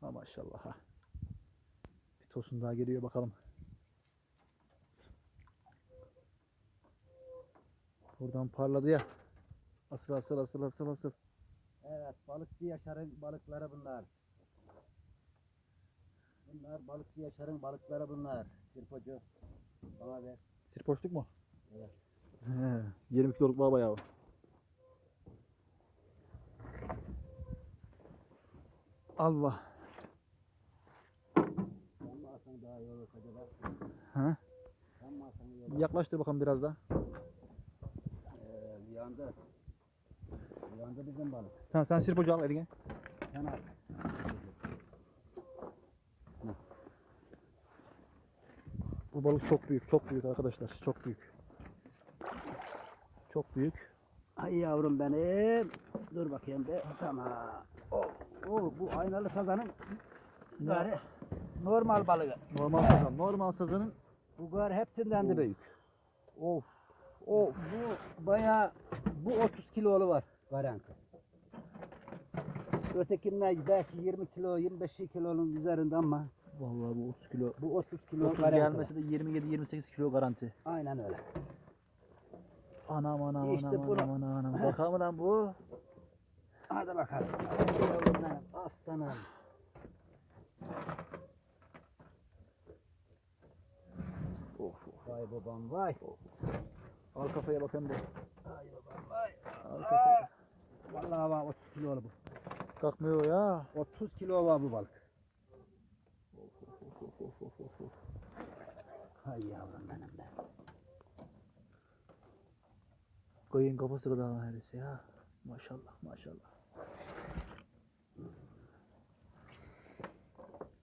Ha maşallah ha. Bir tosun daha geliyor bakalım. Buradan parladı ya. Asıl asıl asıl asıl asıl. Evet, balıkçı Yaşar'ın balıkları bunlar. Bunlar balıkçı Yaşar'ın balıkları bunlar. Sirpocu. Bana ver. Sirpoşluk mu? Evet. He, 20 kiloluk var bayağı. Allah. Alsan daha iyi olur acaba? Ha? Yaklaştır bakalım biraz da. Ee, yandı. Yandı bizim balık. Tamam sen sirpocu al eline. Sen al. Bu balık çok büyük, çok büyük arkadaşlar. Çok büyük. Çok büyük. Ay yavrum benim. Dur bakayım be. Tamam. Oh, oh, bu aynalı sazanın gari normal balığı. Normal sazan. Normal sazanın Bu gar hepsinden de Of. büyük. of O bu bayağı bu 30 kilolu var garanti. Ötekinden belki 20 kilo 25 kilonun üzerinde ama Vallahi bu 30 kilo. bu 30 kilo 30 garanti. gelmesi de 27-28 kilo garanti. Aynen öyle. Anam anam İşte anam bunu- anam anam anam. Bakalım lan bu. Hadi bakalım. Hadi yavrum benim, Aslanım. Of of. Vay babam vay. Al kafaya bakayım bu. Vay babam vay. Al kafaya. Vallahi var 30 kilolu bu. Kalkmıyor ya. 30 kilo var bu balık. Of of of of of of of. Hay yavrum benim be. Koyun kafası kadar neredeyse ya. Maşallah maşallah.